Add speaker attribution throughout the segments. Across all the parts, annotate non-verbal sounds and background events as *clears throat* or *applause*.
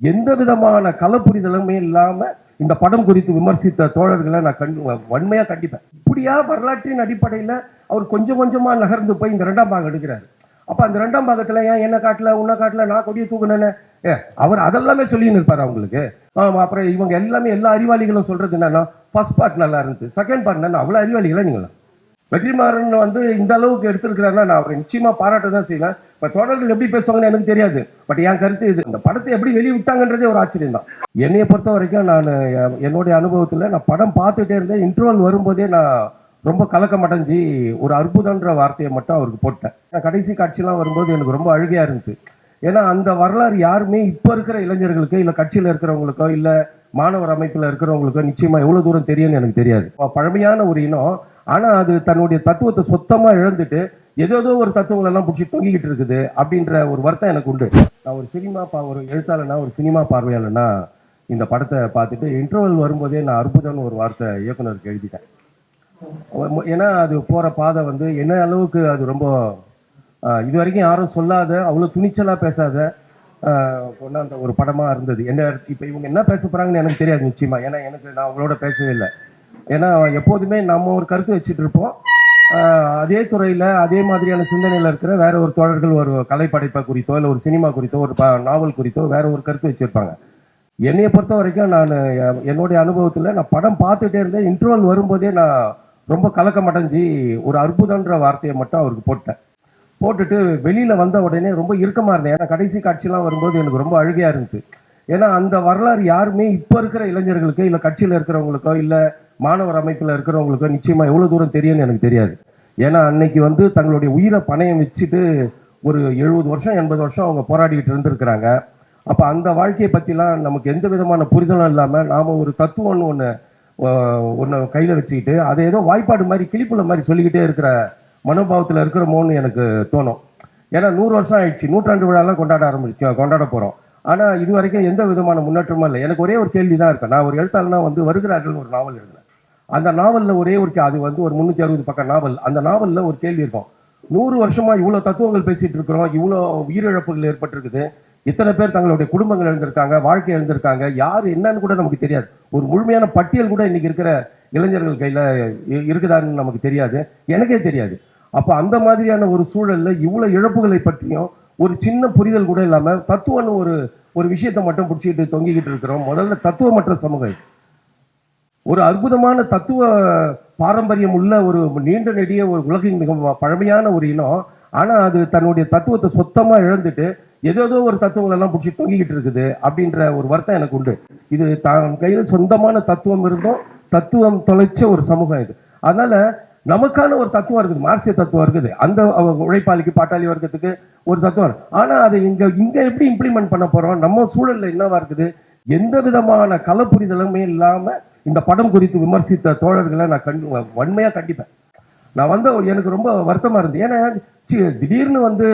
Speaker 1: எந்த விதமான கலப்புரிதலுமே இல்லாம இந்த படம் குறித்து விமர்சித்த தோழர்களை நான் கண்டு வன்மையா கண்டிப்பேன். இப்படியா வரலாற்றின் அடிப்படையில அவர் கொஞ்சம் கொஞ்சமா நகர்ந்து போய் இந்த ரெண்டாம் பாகம் எடுக்கிறாரு. அப்ப அந்த ரெண்டாம் பாகத்துல ஏன் என்ன காட்டல உன்ன காட்டல நான் கொடியை தூக்குனேன்னு? ஏ அவர் அதெல்லாமே சொல்லின்னு இருப்பார் அவங்களுக்கு ஆமாம் அப்புறம் இவங்க எல்லாமே எல்லா அறிவாளிகளும் சொல்றது என்னன்னா ஃபர்ஸ்ட் பார்ட் நல்லா இருந்துச்சு செகண்ட் பார்ட் நல்லா அவ்வளவு அறிவாளிகளா நீங்களா வெற்றிமாறன் வந்து இந்த அளவுக்கு எடுத்திருக்கிறாருன்னா நான் அவரை நிச்சயமா பாராட்ட தான் செய்வேன். இப்ப தொடர்கள் எப்படி பேசுவாங்கன்னு எனக்கு தெரியாது. பட் என் கருத்து இது. இந்த படத்தை எப்படி வெளியிட்டாங்கன்றதே ஒரு ஆச்சரியம் தான். என்னைய பொறுத்த வரைக்கும் நான் என்னுடைய அனுபவத்துல நான் படம் பார்த்துட்டே இருந்தேன். இன்டர்வல் வரும்போதே நான் ரொம்ப கலக்கம் அடைஞ்சி ஒரு அற்புதன்ற வார்த்தையை மட்டும் அவருக்கு போட்டேன். நான் கடைசி காட்சியெல்லாம் வரும்போது எனக்கு ரொம்ப அழுகையா இருந்துச்சு. ஏன்னா அந்த வரலாறு யாருமே இப்போ இருக்கிற இளைஞர்களுக்கு இல்லை கட்சியில் இருக்கிறவங்களுக்கோ இல்லை மாணவர் அமைப்பில் இருக்கிறவங்களுக்கோ நிச்சயமா எவ்வளவு தூரம் தெரியும்னு எனக்கு தெரியாது. பழமையான ஒரு இனம் ஆனால் அது தன்னுடைய தத்துவத்தை சுத்தமாக இழந்துட்டு ஏதோ ஒரு தத்துவங்கள் எல்லாம் பிடிச்சி தொங்கிக்கிட்டு இருக்குது அப்படின்ற ஒரு வருத்தம் எனக்கு உண்டு. நான் ஒரு சினிமா பா ஒரு எழுத்தாளனா ஒரு சினிமா பார்வையாளனா இந்த படத்தை பார்த்துட்டு இன்டர்வல் வரும்போதே நான் அற்புதம்னு ஒரு வார்த்தை இயக்குனருக்கு எழுதிட்டேன். ஏன்னா அது போகிற பாதை வந்து என்ன அளவுக்கு அது ரொம்ப இது வரைக்கும் யாரும் சொல்லாத அவ்வளோ துணிச்சலாக பேசாத கொண்டாந்த ஒரு படமாக இருந்தது. என்ன இப்போ இவங்க என்ன பேச போகிறாங்கன்னு எனக்கு தெரியாது நிச்சயமாக ஏன்னா எனக்கு நான் அவங்களோட பேசவே இல்லை. ஏன்னா எப்போதுமே நம்ம ஒரு கருத்து வச்சுட்டு இருப்போம் அதே துறையில் அதே மாதிரியான சிந்தனையில் இருக்கிற வேற ஒரு தோழர்கள் ஒரு கலைப்படைப்பை குறித்தோ இல்லை ஒரு சினிமா குறித்தோ ஒரு நாவல் குறித்தோ வேற ஒரு கருத்து வச்சுருப்பாங்க. என்னையை பொறுத்த வரைக்கும் நான் என்னுடைய அனுபவத்தில் நான் படம் பார்த்துட்டே இருந்தேன். இன்டர்வல் வரும்போதே நான் ரொம்ப கலக்கம் அடைஞ்சி ஒரு அற்புதன்ற வார்த்தையை மட்டும் அவருக்கு போட்டேன். போட்டுட்டு வெளியில் வந்த உடனே ரொம்ப இறுக்கமா இருந்தேன். ஏன்னா கடைசி காட்சிலாம் வரும்போது எனக்கு ரொம்ப அழுகையாக இருந்துச்சு. ஏன்னா அந்த வரலாறு யாருமே இப்போ இருக்கிற இளைஞர்களுக்கோ இல்லை கட்சியில் இருக்கிறவங்களுக்கோ இல்லை மாணவர் அமைப்பில் இருக்கிறவங்களுக்கு நிச்சயமா எவ்வளவு தூரம் தெரியும்னு எனக்கு தெரியாது. ஏன்னா அன்னைக்கு வந்து தங்களுடைய உயிரை பணயம் வச்சுட்டு ஒரு எழுபது வருஷம் எண்பது வருஷம் அவங்க போராடிக்கிட்டு இருந்திருக்கிறாங்க. அப்ப அந்த வாழ்க்கையை பத்திலாம் நமக்கு எந்த விதமான புரிதலும் இல்லாம நாம ஒரு தத்துவம்னு ஒண்ணு ஒன்று கையில வச்சுக்கிட்டு அதை ஏதோ வாய்ப்பாடு மாதிரி கிளிப்புல மாதிரி சொல்லிக்கிட்டே இருக்கிற மனோபாவத்தில் இருக்கிறோமோன்னு எனக்கு தோணும். ஏன்னா நூறு வருஷம் ஆயிடுச்சு. நூற்றாண்டு விழாலாம் கொண்டாட ஆரம்பிச்சு கொண்டாட போறோம். ஆனா இது வரைக்கும் எந்த விதமான முன்னேற்றமும் இல்லை. எனக்கு ஒரே ஒரு கேள்வி தான் இருக்கு. நான் ஒரு எழுத்தாளனா வந்து வருகிறார்கள்னு ஒரு நாவல் எழுதினேன். அந்த நாவலில் ஒரே ஒரு அது வந்து ஒரு முந்நூற்றி அறுபது பக்கம் நாவல். அந்த நாவலில் ஒரு கேள்வி இருக்கும். நூறு வருஷமா இவ்வளோ தத்துவங்கள் பேசிட்டு இருக்கிறோம். இவ்வளோ உயிரிழப்புகள் ஏற்பட்டிருக்குது. இத்தனை பேர் தங்களுடைய குடும்பங்கள் எழுந்திருக்காங்க வாழ்க்கை எழுந்திருக்காங்க யார் என்னன்னு கூட நமக்கு தெரியாது. ஒரு முழுமையான பட்டியல் கூட இன்னைக்கு இருக்கிற இளைஞர்கள் கையில் இருக்குதான்னு நமக்கு தெரியாது. எனக்கே தெரியாது. அப்போ அந்த மாதிரியான ஒரு சூழலில் இவ்வளோ இழப்புகளை பற்றியும் ஒரு சின்ன புரிதல் கூட இல்லாமல் தத்துவம்னு ஒரு ஒரு விஷயத்தை மட்டும் பிடிச்சிக்கிட்டு தொங்கிக்கிட்டு இருக்கிறோம். முதல்ல தத்துவமற்ற சமூகம் ஒரு அற்புதமான தத்துவ பாரம்பரியம் உள்ள ஒரு நீண்ட நெடிய ஒரு உலகின் மிக பழமையான ஒரு இனம். ஆனால் அது தன்னுடைய தத்துவத்தை சொத்தமாக இழந்துட்டு ஏதோ ஒரு தத்துவங்கள் எல்லாம் பிடிச்சி தொங்கிக்கிட்டு இருக்குது அப்படின்ற ஒரு வருத்தம் எனக்கு உண்டு. இது தான் கையில் சொந்தமான தத்துவம் இருந்தும் தத்துவம் தொலைச்ச ஒரு சமூகம் இது. அதனால் நமக்கான ஒரு தத்துவம் இருக்குது மார்சிய தத்துவம் இருக்குது. அந்த உழைப்பாளிக்கு பாட்டாளி வர்க்கத்துக்கு ஒரு தத்துவம் ஆனால் அதை இங்கே இங்கே எப்படி இம்ப்ளிமெண்ட் பண்ண போகிறோம் நம்ம சூழலில் என்னவா இருக்குது? எந்த விதமான கலப்புரிதலுமே இல்லாமல் இந்த படம் குறித்து விமர்சித்த தோழர்களை நான் கண்டு வன்மையாக கண்டிப்பேன். நான் வந்து எனக்கு ரொம்ப வருத்தமாக இருந்தது. ஏன்னா திடீர்னு வந்து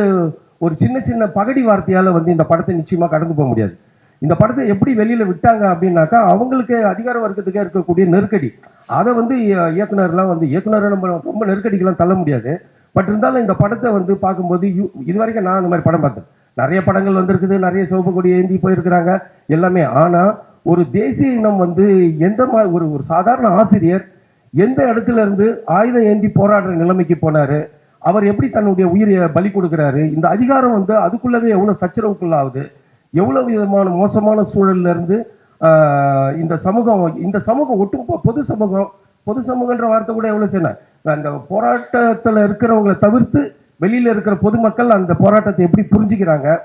Speaker 1: ஒரு சின்ன சின்ன பகடி வார்த்தையால் வந்து இந்த படத்தை நிச்சயமாக கடந்து போக முடியாது. இந்த படத்தை எப்படி வெளியில் விட்டாங்க அப்படின்னாக்கா அவங்களுக்கு அதிகார வர்க்கத்துக்கே இருக்கக்கூடிய நெருக்கடி. அதை வந்து இய- இயக்குனர்லாம் வந்து இயக்குனரை நம்ம ரொம்ப நெருக்கடிக்கெல்லாம் தள்ள முடியாது. பட் இருந்தாலும் இந்த படத்தை வந்து பார்க்கும்போது இது வரைக்கும் நான் அந்த மாதிரி படம் பார்த்தேன் நிறைய படங்கள் வந்திருக்குது நிறைய சிவப்பு கொடி ஏந்தி போயிருக்கிறாங்க எல்லாமே. ஆனால் ஒரு தேசிய இனம் வந்து எந்த மாதிரி ஒரு ஒரு சாதாரண ஆசிரியர் எந்த இடத்துல இருந்து ஆயுதம் ஏந்தி போராடுற நிலைமைக்கு போனார் அவர் எப்படி தன்னுடைய உயிரை பலி கொடுக்குறாரு இந்த அதிகாரம் வந்து அதுக்குள்ளவே எவ்வளோ சச்சரவுக்குள்ளாகுது எவ்வளோ விதமான மோசமான சூழல்ல இருந்து இந்த சமூகம் இந்த சமூகம் ஒட்டு பொது சமூகம் பொது சமூகன்ற வார்த்தை கூட எவ்வளோ செய்யணும். அந்த போராட்டத்தில் இருக்கிறவங்களை தவிர்த்து வெளியில் இருக்கிற பொதுமக்கள் அந்த போராட்டத்தை எப்படி புரிஞ்சுக்கிறாங்க?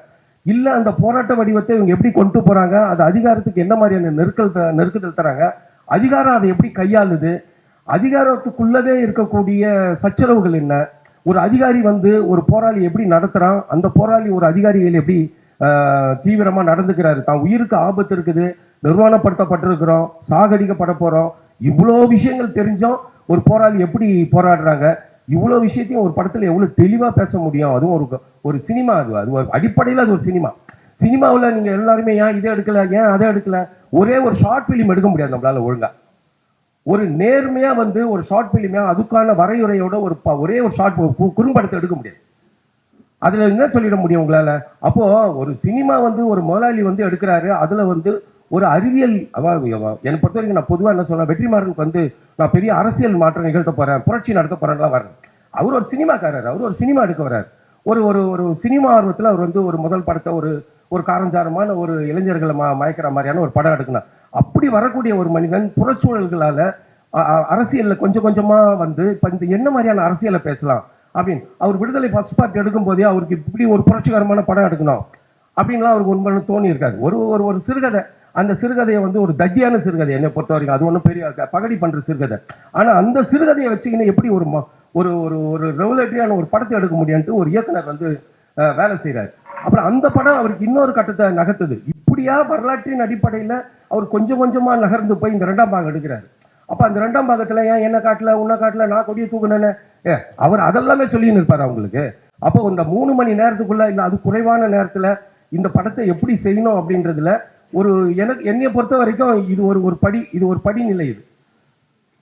Speaker 1: இல்லை அந்த போராட்ட வடிவத்தை இவங்க எப்படி கொண்டு போகிறாங்க அது அதிகாரத்துக்கு என்ன மாதிரியான நெருக்கல் த- நெருக்குதல் தராங்க? அதிகாரம் அதை எப்படி கையாளுது? அதிகாரத்துக்குள்ளதே இருக்கக்கூடிய சச்சரவுகள் என்ன? ஒரு அதிகாரி வந்து ஒரு போராளி எப்படி நடத்துகிறான் அந்த போராளி ஒரு அதிகாரிகள் எப்படி தீவிரமாக நடந்துக்கிறாரு? தான் உயிருக்கு ஆபத்து இருக்குது நிர்வாணப்படுத்தப்பட்டிருக்கிறோம் சாகடிக்கப்பட போகிறோம் இவ்வளோ விஷயங்கள் தெரிஞ்சோம் ஒரு போராளி எப்படி போராடுறாங்க? இவ்வளோ விஷயத்தையும் ஒரு படத்தில் எவ்வளோ தெளிவாக பேச முடியும்? அதுவும் ஒரு ஒரு சினிமா அது. அது ஒரு அடிப்படையில் அது ஒரு சினிமா. சினிமாவில் நீங்கள் எல்லாருமே ஏன் இதை எடுக்கல ஏன் அதை எடுக்கல? ஒரே ஒரு ஷார்ட் ஃபிலிம் எடுக்க முடியாது நம்மளால ஒழுங்காக ஒரு நேர்மையாக வந்து ஒரு ஷார்ட் ஃபிலிமா அதுக்கான வரையுறையோட ஒரு ப- ஒரே ஒரு ஷார்ட் குறும்படத்தை எடுக்க முடியாது. அதில் என்ன சொல்லிட முடியும் உங்களால்? அப்போது ஒரு சினிமா வந்து ஒரு முதலாளி வந்து எடுக்கிறாரு. அதில் வந்து ஒரு அறிவியல் அவ- என்னை பொறுத்த வரைக்கும் நான் பொதுவாக என்ன சொல்கிறேன் வெற்றிமாறனுக்கு வந்து நான் பெரிய அரசியல் மாற்றம் நிகழ்த்த போறேன் புரட்சி நடத்த போறேன்லாம் வரேன் அவர் ஒரு சினிமாக்காரர் அவர் ஒரு சினிமா எடுக்க வர்றார். ஒரு ஒரு ஒரு சினிமா ஆர்வத்தில் அவர் வந்து ஒரு முதல் படத்தை ஒரு ஒரு காரஞ்சாரமான ஒரு இளைஞர்களை மா மயக்கிற மாதிரியான ஒரு படம் எடுக்கணும். அப்படி வரக்கூடிய ஒரு மனிதன் புறச்சூழல்களால் அரசியலில் கொஞ்சம் கொஞ்சமாக வந்து இப்போ இந்த என்ன மாதிரியான அரசியலை பேசலாம் அப்படின்னு அவர் விடுதலை ஃபர்ஸ்ட் பார்ட் எடுக்கும் போதே அவருக்கு இப்படி ஒரு புரட்சிகரமான படம் எடுக்கணும் அப்படின்லாம் அவருக்கு உண்மையான தோணி இருக்காது. ஒரு ஒரு ஒரு சிறுகதை. அந்த சிறுகதையை வந்து ஒரு தத்தியான சிறுகதை. என்னை பொறுத்த வரைக்கும் அது ஒன்றும் பெரிய பகடி பண்ணுற சிறுகதை. ஆனால் அந்த சிறுகதையை வச்சுக்கின்னு எப்படி ஒரு ம- ஒரு ஒரு ஒரு ரெகுலேட்டரியான ஒரு படத்தை எடுக்க முடியும்ட்டு ஒரு இயக்குனர் வந்து வேலை செய்கிறார் அப்புறம் அந்த படம் அவருக்கு இன்னொரு கட்டத்தை நகர்த்துது. இப்படியா வரலாற்றின் அடிப்படையில் அவர் கொஞ்சம் கொஞ்சமாக நகர்ந்து போய் இந்த ரெண்டாம் பாகம் எடுக்கிறார். அப்போ அந்த ரெண்டாம் பாகத்தில் ஏன் என்ன காட்டல உன்ன காட்டல நான் கொடியை தூக்குனேன்னு? ஏ அவர் அதெல்லாமே சொல்லின்னு இருப்பார் அவங்களுக்கு. அப்போ இந்த மூணு மணி நேரத்துக்குள்ள இல்லை அது குறைவான நேரத்தில் இந்த படத்தை எப்படி செய்யணும் அப்படின்றதுல ஒரு எனக்கு என்னையை பொறுத்த வரைக்கும் இது ஒரு ஒரு படி இது ஒரு படிநிலை இது.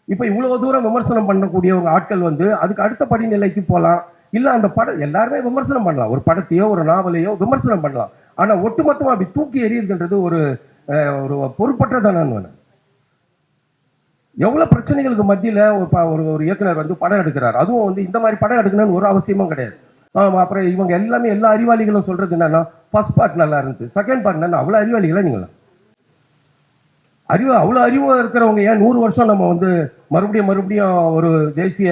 Speaker 1: இப்போ இவ்வளோ தூரம் விமர்சனம் பண்ணக்கூடியவங்க ஆட்கள் வந்து அதுக்கு அடுத்த படிநிலைக்கு போகலாம் இல்லை அந்த படம் எல்லாருமே விமர்சனம் பண்ணலாம். ஒரு படத்தையோ ஒரு நாவலையோ விமர்சனம் பண்ணலாம். ஆனால் ஒட்டுமொத்தமாக அப்படி தூக்கி எறியுதுன்றது ஒரு ஒரு பொறுப்பற்றதானு எவ்வளோ பிரச்சனைகளுக்கு மத்தியில் ஒரு ப- ஒரு ஒரு இயக்குனர் வந்து படம் எடுக்கிறார். அதுவும் வந்து இந்த மாதிரி படம் எடுக்கணும்னு ஒரு அவசியமும் கிடையாது. ஆமா அப்புறம் இவங்க எல்லாமே எல்லா அறிவாளிகளும் சொல்றது என்னன்னா ஃபர்ஸ்ட் பார்ட் நல்லா இருந்துச்சு செகண்ட் பார்ட் நல்லா அவ்வளவு அறிவாளிகளா நீங்களா அறிவு அவ்வளவு அறிவாக இருக்கிறவங்க ஏன் நூறு வருஷம் நம்ம வந்து மறுபடியும் மறுபடியும் ஒரு தேசிய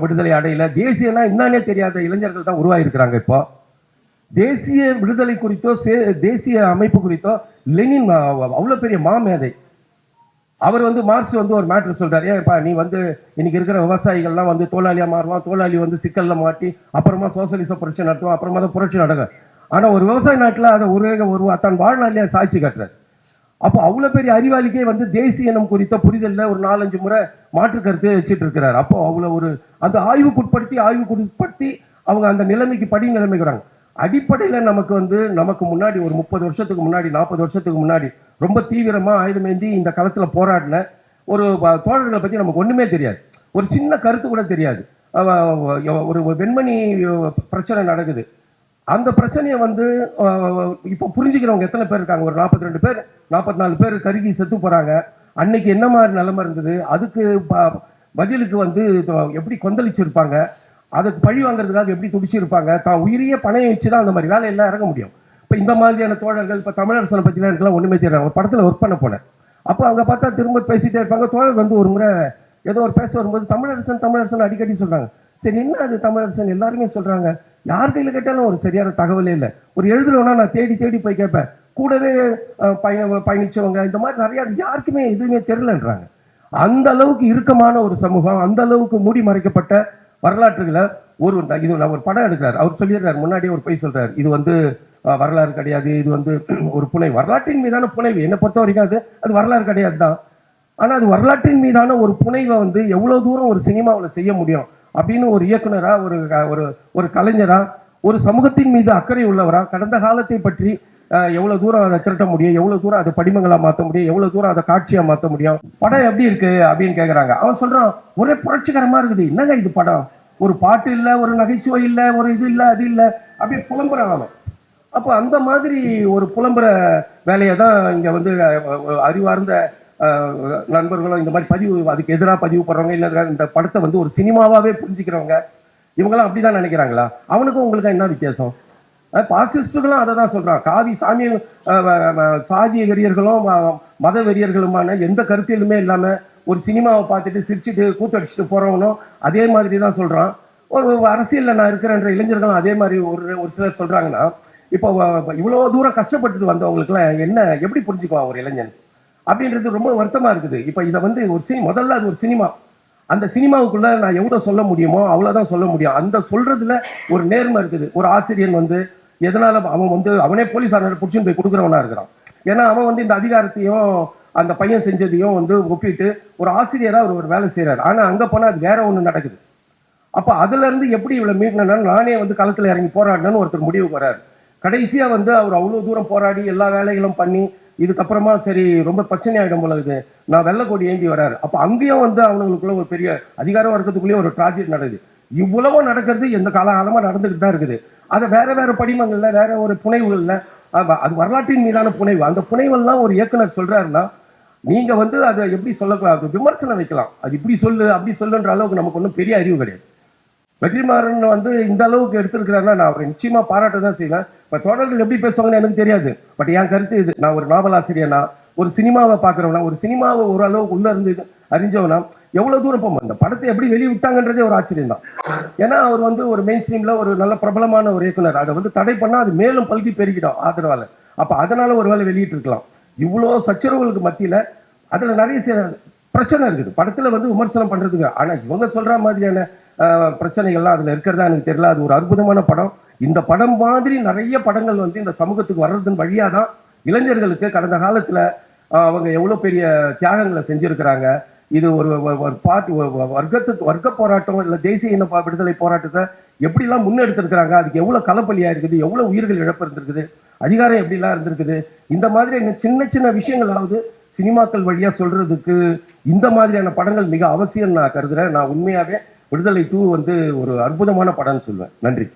Speaker 1: விடுதலை அடையில? தேசியனா என்னன்னே தெரியாத இளைஞர்கள் தான் உருவாகிருக்கிறாங்க இப்போ. தேசிய விடுதலை குறித்தோ சே- தேசிய அமைப்பு குறித்தோ லெனின் அவ்வளோ பெரிய மாமேதை. அவர் வந்து மார்க்ஸ் வந்து ஒரு மேட்ரு சொல்றாரு. ஏன்ப்பா நீ வந்து இன்னைக்கு இருக்கிற விவசாயிகள்லாம் வந்து தொழிலாளியா மாறுவான். தொழிலாளி வந்து சிக்கல்ல மாட்டி அப்புறமா சோசியலிச புரட்சி நடத்துவான். அப்புறமா தான் புரட்சி நடக்கும் ஆனா ஒரு விவசாய நாட்டுல அதை ஒரே ஒரு தன் வாழ்நாளிலே சாட்சி காட்டுறாரு. அப்போ அவ்வளோ பெரிய அறிவாளிக்கே வந்து தேசிய இனம் குறித்த புரிதல்ல ஒரு நாலஞ்சு முறை மாற்று கருத்து வச்சுட்டு இருக்கிறார். அப்போ அவ்வளோ ஒரு அந்த ஆய்வுக்குட்படுத்தி ஆய்வுக்குட்படுத்தி அவங்க அந்த நிலைமைக்கு படி நிலைமைக்குறாங்க அடிப்படையில் நமக்கு வந்து நமக்கு முன்னாடி ஒரு முப்பது வருஷத்துக்கு முன்னாடி நாற்பது வருஷத்துக்கு முன்னாடி ரொம்ப தீவிரமாக ஆயுதமேந்தி இந்த களத்தில் போராடின ஒரு தோழர்களை பற்றி நமக்கு ஒன்றுமே தெரியாது. ஒரு சின்ன கருத்து கூட தெரியாது. ஒரு வெண்மணி பிரச்சனை நடக்குது. அந்த பிரச்சனையை வந்து இப்போ புரிஞ்சுக்கிறவங்க எத்தனை பேர் இருக்காங்க? ஒரு நாற்பத்தி ரெண்டு பேர் நாற்பத்தி நாலு பேர் கருகி செத்து போகிறாங்க அன்னைக்கு என்ன மாதிரி நிலைமை இருந்தது? அதுக்கு ப- பதிலுக்கு வந்து எப்படி கொந்தளிச்சிருப்பாங்க? அதுக்கு பழி வாங்குறதுக்காக எப்படி துடிச்சிருப்பாங்க? தான் உயிரியே பணையை வச்சு தான் அந்த மாதிரி வேலையெல்லாம் இறங்க முடியும். இப்போ இந்த மாதிரியான தோழர்கள் இப்போ தமிழரசனை பற்றிலாம் இருக்கலாம் ஒன்றுமே தெரியாங்க படத்தில் ஒர்க் பண்ண போனேன். அப்போ அங்கே பார்த்தா திரும்ப பேசிகிட்டே இருப்பாங்க. தோழர் வந்து ஒரு முறை ஏதோ ஒரு பேச வரும்போது தமிழரசன் தமிழரசன் அடிக்கடி சொல்கிறாங்க சரி என்ன அது தமிழரசன்? எல்லாருமே சொல்கிறாங்க யார் கையில் கேட்டாலும் ஒரு சரியான தகவலே இல்லை. ஒரு எழுதுறவனா நான் தேடி தேடி போய் கேட்பேன். கூடவே பயண பயணிச்சவங்க இந்த மாதிரி நிறையா யாருக்குமே எதுவுமே தெரிலன்றாங்க அந்த அளவுக்கு இறுக்கமான ஒரு சமூகம் அந்த அளவுக்கு மூடி மறைக்கப்பட்ட வரலாற்றுகளை ஒரு இது நான் ஒரு படம் எடுக்கிறார். அவர் சொல்லிடுறார் முன்னாடியே ஒரு போய் சொல்றாரு. இது வந்து வரலாறு கிடையாது இது வந்து *clears throat* ஒரு புனை வரலாற்றின் மீதான புனைவு என்னை பொறுத்த வரைக்கும் அது அது வரலாறு கிடையாது தான். ஆனா அது வரலாற்றின் மீதான ஒரு புனைவை வந்து எவ்வளவு தூரம் ஒரு சினிமாவில் செய்ய முடியும் அப்படின்னு ஒரு இயக்குனரா ஒரு க- ஒரு ஒரு கலைஞரா ஒரு சமூகத்தின் மீது அக்கறை உள்ளவரா கடந்த காலத்தை பற்றி எவ்வளோ எவ்வளவு தூரம் அதை திரட்ட முடியும் எவ்வளவு தூரம் அதை படிமங்களா மாத்த முடியும் எவ்வளவு தூரம் அதை காட்சியாக மாற்ற முடியும் படம் எப்படி இருக்கு அப்படின்னு கேட்குறாங்க அவன் சொல்றான் ஒரே புரட்சிகரமா இருக்குது. என்னங்க இது படம்? ஒரு பாட்டு இல்லை ஒரு நகைச்சுவை இல்லை ஒரு இது இல்லை அது இல்லை அப்படியே புலம்புறான் அவன். அப்போ அந்த மாதிரி ஒரு புலம்புற வேலையை தான் இங்கே வந்து அறிவார்ந்த நண்பர்களும் இந்த மாதிரி பதிவு அதுக்கு எதிராக பதிவு பண்ணுறவங்க இல்லை இந்த படத்தை வந்து ஒரு சினிமாவாகவே புரிஞ்சுக்கிறவங்க இவங்கெல்லாம் அப்படிதான் நினைக்கிறாங்களா? அவனுக்கும் உங்களுக்கு என்ன வித்தியாசம்? பாசிஸ்டுகளும் அதை தான் சொல்கிறான் காவி சாமிய சாதிய வெறியர்களும் மத வெறியர்களுமான எந்த கருத்திலுமே இல்லாமல் ஒரு சினிமாவை பார்த்துட்டு சிரிச்சுட்டு கூத்தடிச்சுட்டு போகிறவனும் அதே மாதிரி தான் சொல்கிறான் ஒரு அரசியலில் நான் இருக்கிறேன்ற இளைஞர்களும் அதே மாதிரி ஒரு ஒரு சிலர் சொல்கிறாங்கன்னா இப்போ இவ்வளோ தூரம் கஷ்டப்பட்டுட்டு வந்தவங்களுக்குலாம் என்ன எப்படி புரிஞ்சுக்குவான் ஒரு இளைஞன்? அப்படின்றது ரொம்ப வருத்தமாக இருக்குது. இப்போ இதை வந்து ஒரு சினி முதல்ல அது ஒரு சினிமா. அந்த சினிமாவுக்குள்ள நான் எவ்வளோ சொல்ல முடியுமோ அவ்வளோதான் சொல்ல முடியும். அந்த சொல்றதுல ஒரு நேர்மை இருக்குது. ஒரு ஆசிரியன் வந்து எதனால அவன் வந்து அவனே போலீஸார் பிடிச்சின்னு போய் கொடுக்குறவனா இருக்கிறான். ஏன்னா அவன் வந்து இந்த அதிகாரத்தையும் அந்த பையன் செஞ்சதையும் வந்து ஒப்பிட்டு ஒரு ஆசிரியராக அவர் ஒரு வேலை செய்கிறார் ஆனால் அங்கே போனால் அது வேற ஒன்று நடக்குது. அப்போ அதுலேருந்து எப்படி இவ்வளோ மீட்னா நானே வந்து களத்தில் இறங்கி போராடினேன்னு ஒருத்தர் முடிவுக்கு வராரு கடைசியாக வந்து அவர் அவ்வளோ தூரம் போராடி எல்லா வேலைகளும் பண்ணி இதுக்கப்புறமா சரி ரொம்ப பிரச்சனை ஆகிடும் போல இது நான் வெள்ளக்கோடி ஏந்தி வராரு அப்போ அங்கேயும் வந்து அவங்களுக்குள்ள ஒரு பெரிய அதிகாரம் வர்க்கத்துக்குள்ளேயே ஒரு ட்ராஜடி நடக்குது. இவ்வளவும் நடக்கிறது எந்த காலகாலமாக நடந்துகிட்டு தான் இருக்குது. அதை வேற வேற படிமங்களில் வேற ஒரு புனைவுகளில் அது- அது வரலாற்றின் மீதான புனைவு. அந்த புனைவெல்லாம் ஒரு இயக்குனர் சொல்கிறாருன்னா நீங்க வந்து அதை எப்படி சொல்லக்கூடாது? விமர்சனம் வைக்கலாம். அது இப்படி சொல்லு அப்படி சொல்லுன்ற அளவுக்கு நமக்கு ஒன்றும் பெரிய அறிவு கிடையாது. வெற்றிமாறன் வந்து இந்த அளவுக்கு எடுத்திருக்கிறாருன்னா நான் அவரை நிச்சயமா பாராட்ட தான் செய்வேன். இப்போ தொடர்கள் எப்படி பேசுவாங்கன்னு எனக்கு தெரியாது. பட் என் கருத்து இது. நான் ஒரு நாவல் ஆசிரியனா ஒரு சினிமாவை பார்க்குறவனா ஒரு சினிமாவை ஒரு அளவுக்கு உள்ள இருந்து அறிஞ்சவனா எவ்வளவு தூரம் போகும் அந்த படத்தை எப்படி வெளியிட்டாங்கன்றதே ஒரு ஆச்சரியம் தான். ஏன்னா அவர் வந்து ஒரு மெயின் ஸ்ட்ரீமில் ஒரு நல்ல பிரபலமான ஒரு இயக்குனர். அதை வந்து தடை பண்ணா அது மேலும் பல்கி பெருகிடும் ஆதரவால். அப்போ அதனால ஒருவேளை வெளியிட்டு இருக்கலாம் இவ்வளோ சச்சரவுகளுக்கு மத்தியில் அதில் நிறைய சில பிரச்சனை இருக்குது. படத்தில் வந்து விமர்சனம் பண்ணுறதுக்கு ஆனால் இவங்க சொல்கிற மாதிரியான பிரச்சனைகள்லாம் அதில் இருக்கிறதா எனக்கு தெரியல. அது ஒரு அற்புதமான படம். இந்த படம் மாதிரி நிறைய படங்கள் வந்து இந்த சமூகத்துக்கு வர்றதன் வழியாக தான் இளைஞர்களுக்கு கடந்த காலத்தில் அவங்க எவ்வளோ பெரிய தியாகங்களை செஞ்சுருக்கிறாங்க. இது ஒரு ஒரு- வர்க்கத்துக்கு வர்க்க போராட்டம் இல்லை தேசிய இன விடுதலை போராட்டத்தை எப்படிலாம் முன்னெடுத்திருக்கிறாங்க? அதுக்கு எவ்வளோ கலப்பலியாக இருக்குது எவ்வளோ உயிர்கள் இழப்பு இருந்திருக்குது? அதிகாரம் எப்படிலாம் இருந்திருக்குது? இந்த மாதிரி சின்ன சின்ன விஷயங்களாவது சினிமாக்கள் வழியா சொல்றதுக்கு இந்த மாதிரியான படங்கள் மிக அவசியம் நான் கருதுறேன். நான் உண்மையாவே விடுதலை டூ வந்து ஒரு அற்புதமான படம்னு சொல்லுவேன் நன்றி.